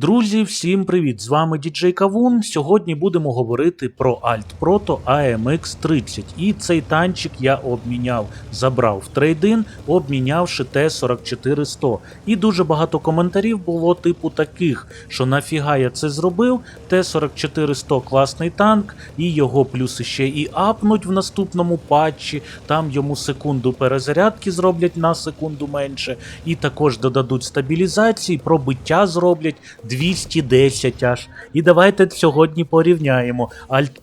Друзі, всім привіт! З вами діджей Кавун. Сьогодні будемо говорити про Alt Proto AMX 30. І цей танчик я обміняв, забрав в трейдин, обмінявши Т-44100. І дуже багато коментарів було типу таких, що нафіга я це зробив. Т-44100 класний танк, і його плюс ще і апнуть в наступному патчі. Там йому секунду перезарядки зроблять на секунду менше, і також додадуть стабілізації, пробиття зроблять 210 аж. І давайте сьогодні порівняємо.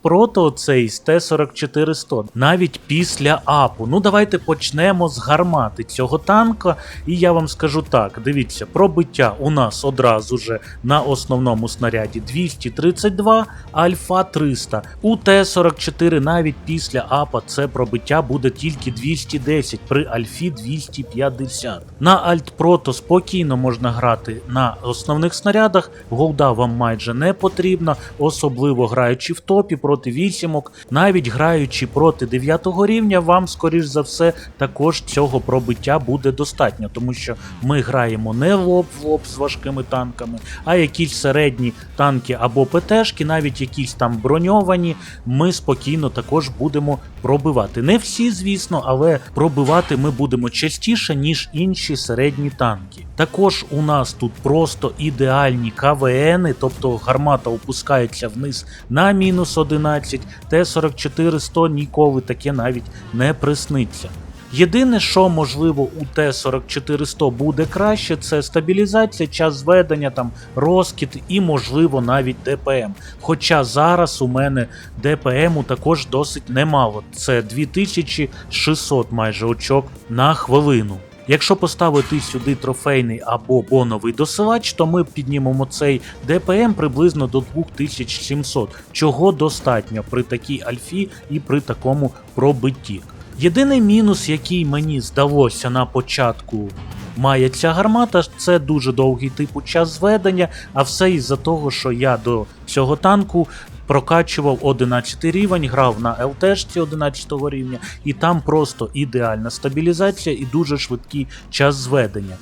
Proto цей з Т-44100 навіть після апу. Ну давайте почнемо з гармати цього танка. І я вам скажу так: дивіться, пробиття у нас одразу же на основному снаряді 232, альфа 300. У Т-44 навіть після апа це пробиття буде тільки 210 при альфі 250. На Proto спокійно можна грати на основних снарядах, голда вам майже не потрібна, особливо граючи в топі проти вісімок, навіть граючи проти 9 рівня, вам, скоріш за все, також цього пробиття буде достатньо, тому що ми граємо не лоб в лоб з важкими танками, а якісь середні танки або ПТшки, навіть якісь там броньовані, ми спокійно також будемо пробивати. Не всі, звісно, але пробивати ми будемо частіше, ніж інші середні танки. Також у нас тут просто ідеальні КВНи, тобто гармата опускається вниз на мінус 11, Т-44-100 ніколи таке навіть не присниться. Єдине, що можливо у Т-44-100 буде краще, це стабілізація, час зведення, там розкіт і, можливо, навіть ДПМ. Хоча зараз у мене ДПМу також досить немало. Це 2600 майже очок на хвилину. Якщо поставити сюди трофейний або боновий досилач, то ми піднімемо цей ДПМ приблизно до 2700, чого достатньо при такій альфі і при такому пробитті. Єдиний мінус, який мені здалося на початку має ця гармата, це дуже довгий типу час зведення, а все із-за того, що я до цього танку прокачував 11 рівень, грав на ЛТшці 11 рівня, і там просто ідеальна стабілізація і дуже швидкий час зведення.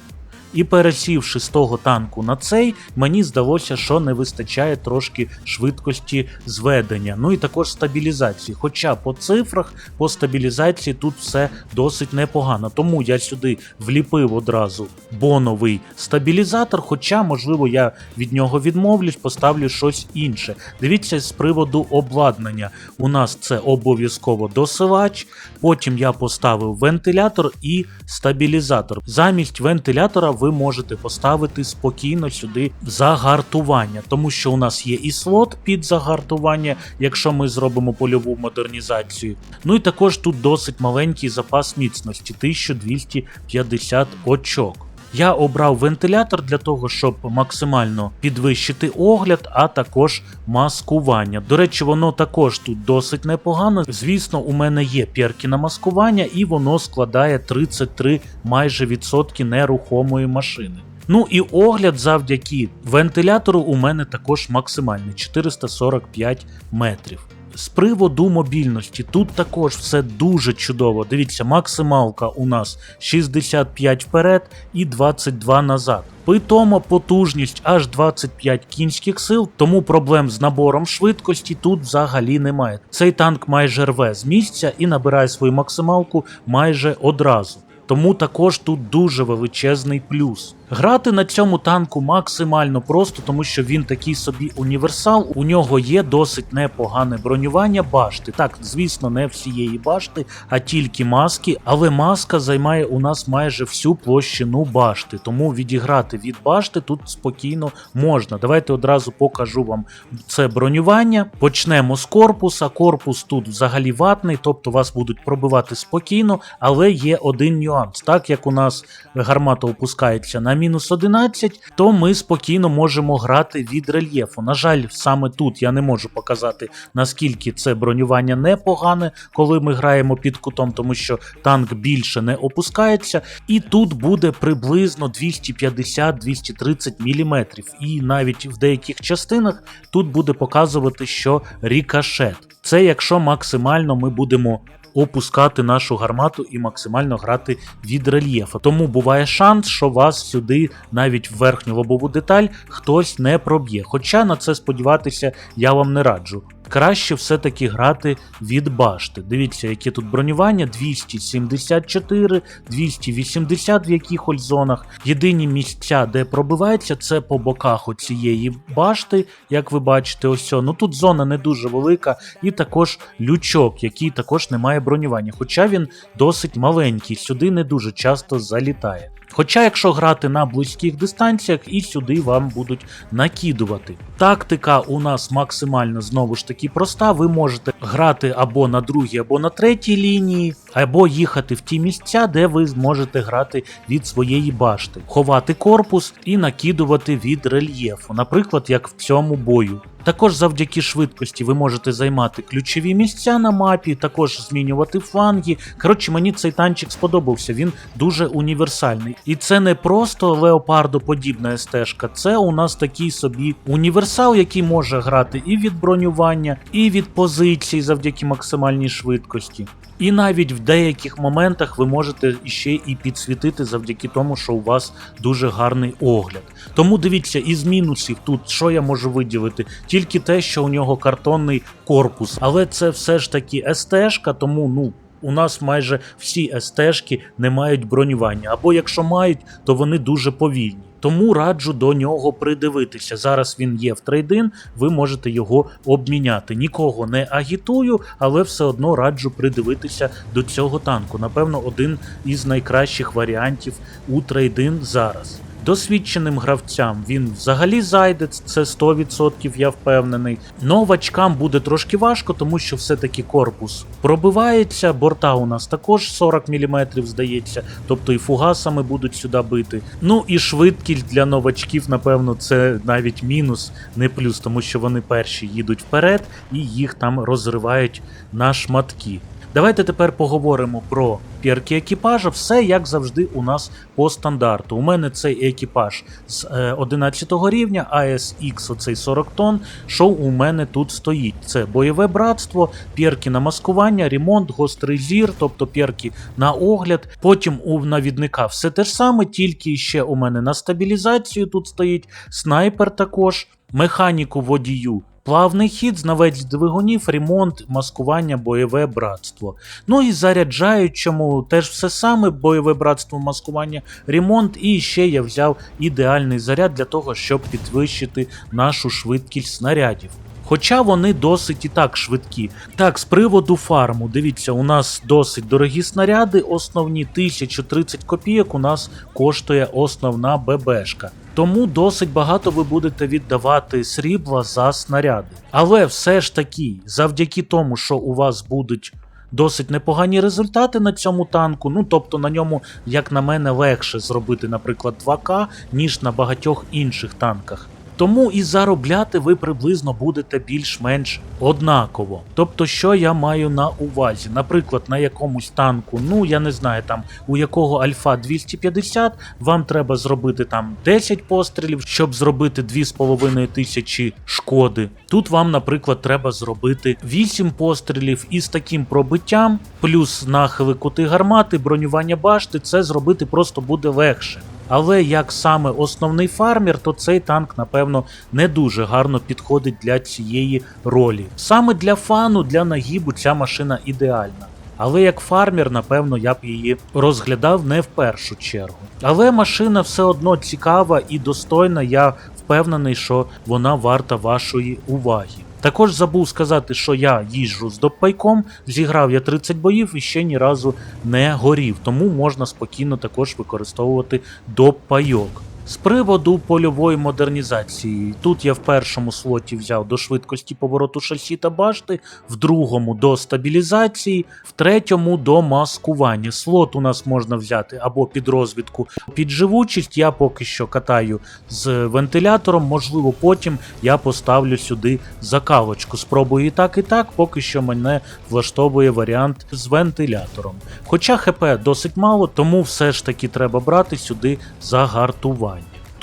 І пересівши з того танку на цей, мені здалося, що не вистачає трошки швидкості зведення. Ну і також стабілізації. Хоча по цифрах, по стабілізації тут все досить непогано. Тому я сюди вліпив одразу боновий стабілізатор, хоча, можливо, я від нього відмовлюсь, поставлю щось інше. Дивіться, з приводу обладнання. У нас це обов'язково досилач. Потім я поставив вентилятор і стабілізатор. Замість вентилятора ви можете поставити спокійно сюди загартування, тому що у нас є і слот під загартування, якщо ми зробимо польову модернізацію. Ну і також тут досить маленький запас міцності 1250 очок. Я обрав вентилятор для того, щоб максимально підвищити огляд, а також маскування. До речі, воно також тут досить непогано. Звісно, у мене є перки на маскування, і воно складає 33 майже відсотки нерухомої машини. Ну і огляд завдяки вентилятору у мене також максимальний 445 метрів. З приводу мобільності, тут також все дуже чудово. Дивіться, максималка у нас 65 вперед і 22 назад. Питомо потужність аж 25 кінських сил, тому проблем з набором швидкості тут взагалі немає. Цей танк майже рве з місця і набирає свою максималку майже одразу. Тому також тут дуже величезний плюс. Грати на цьому танку максимально просто, тому що він такий собі універсал. У нього є досить непогане бронювання башти. Так, звісно, не всієї башти, а тільки маски. Але маска займає у нас майже всю площину башти. Тому відіграти від башти тут спокійно можна. Давайте одразу покажу вам це бронювання. Почнемо з корпуса. Корпус тут взагалі ватний, тобто вас будуть пробивати спокійно, але є один нюанс. Так як у нас гармата опускається на мінус 11, то ми спокійно можемо грати від рельєфу. На жаль, саме тут я не можу показати, наскільки це бронювання непогане, коли ми граємо під кутом, тому що танк більше не опускається. І тут буде приблизно 250-230 мм. І навіть в деяких частинах тут буде показувати, що рікошет. Це якщо максимально ми будемо опускати нашу гармату і максимально грати від рельєфу. Тому буває шанс, що вас сюди, навіть в верхню лобову деталь, хтось не проб'є. Хоча на це сподіватися я вам не раджу. Краще все-таки грати від башти. Дивіться, яке тут бронювання: 274, 280 в якихось зонах. Єдині місця, де пробивається, це по боках оцієї башти, як ви бачите, ось. о. Ну тут зона не дуже велика, і також лючок, який також не має бронювання. Хоча він досить маленький, сюди не дуже часто залітає. Хоча, якщо грати на близьких дистанціях, і сюди вам будуть накидувати. Тактика у нас максимально знову ж таки проста. Ви можете грати або на другій, або на третій лінії, або їхати в ті місця, де ви зможете грати від своєї башти, ховати корпус і накидувати від рельєфу, наприклад, як в цьому бою. Також завдяки швидкості ви можете займати ключові місця на мапі, також змінювати фланги. Коротше, мені цей танчик сподобався, він дуже універсальний. І це не просто леопардоподібна стежка, це у нас такий собі універсал, який може грати і від бронювання, і від позицій завдяки максимальній швидкості. І навіть в деяких моментах ви можете ще і підсвітити завдяки тому, що у вас дуже гарний огляд. Тому дивіться, із мінусів тут що я можу виділити? Тільки те, що у нього картонний корпус, але це все ж таки СТшка, тому ну. У нас майже всі СТшки не мають бронювання, або якщо мають, то вони дуже повільні. Тому раджу до нього придивитися. Зараз він є в трейдин, ви можете його обміняти. Нікого не агітую, але все одно раджу придивитися до цього танку. Напевно, один із найкращих варіантів у трейдин зараз. Досвідченим гравцям він взагалі зайде, це 100%, я впевнений. Новачкам буде трошки важко, тому що все-таки корпус пробивається. Борта у нас також 40 мм, здається, тобто і фугасами будуть сюди бити. Ну і швидкість для новачків, напевно, це навіть мінус, не плюс, тому що вони перші їдуть вперед і їх там розривають на шматки. Давайте тепер поговоримо про перки екіпажа. Все як завжди у нас по стандарту. У мене цей екіпаж з е, 11 рівня, ASX, оцей 40 тонн. Що у мене тут стоїть? Це бойове братство, перки на маскування, ремонт, гострий зір, тобто перки на огляд. Потім у навідника все те ж саме, тільки ще у мене на стабілізацію тут стоїть снайпер також, механіку водію. Плавний хід, знавець двигунів, ремонт, маскування, бойове братство. Ну і заряджаючому теж все саме: бойове братство, маскування, ремонт. І ще я взяв ідеальний заряд для того, щоб підвищити нашу швидкість снарядів. Хоча вони досить і так швидкі. Так, з приводу фарму, дивіться, у нас досить дорогі снаряди, основні 1030 копійок у нас коштує основна ББшка. Тому досить багато ви будете віддавати срібла за снаряди. Але все ж таки, завдяки тому, що у вас будуть досить непогані результати на цьому танку, ну тобто на ньому, як на мене, легше зробити, наприклад, 2К, ніж на багатьох інших танках. Тому і заробляти ви приблизно будете більш-менш однаково. Тобто, що я маю на увазі? Наприклад, на якомусь танку, ну я не знаю, там у якого альфа 250, вам треба зробити там 10 пострілів, щоб зробити 2,5 тисячі шкоди. Тут вам, наприклад, треба зробити 8 пострілів із таким пробиттям, плюс нахили кути гармати, бронювання башти, це зробити просто буде легше. Але як саме основний фармер, то цей танк, напевно, не дуже гарно підходить для цієї ролі. Саме для фану, для нагібу ця машина ідеальна. Але як фармер, напевно, я б її розглядав не в першу чергу. Але машина все одно цікава і достойна, я впевнений, що вона варта вашої уваги. Також забув сказати, що я їжджу з доппайком, зіграв я 30 боїв і ще ні разу не горів, тому можна спокійно також використовувати доппайок. З приводу польової модернізації, тут я в першому слоті взяв до швидкості повороту шасі та башти, в другому до стабілізації, в третьому до маскування. Слот у нас можна взяти або під розвідку, під живучість. Я поки що катаю з вентилятором, можливо, потім я поставлю сюди закалочку. Спробую і так, і так, поки що мене влаштовує варіант з вентилятором. Хоча ХП досить мало, тому все ж таки треба брати сюди загартування.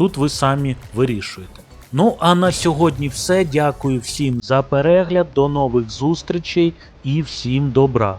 Тут ви самі вирішуєте. Ну а на сьогодні все. Дякую всім за перегляд. До нових зустрічей і всім добра.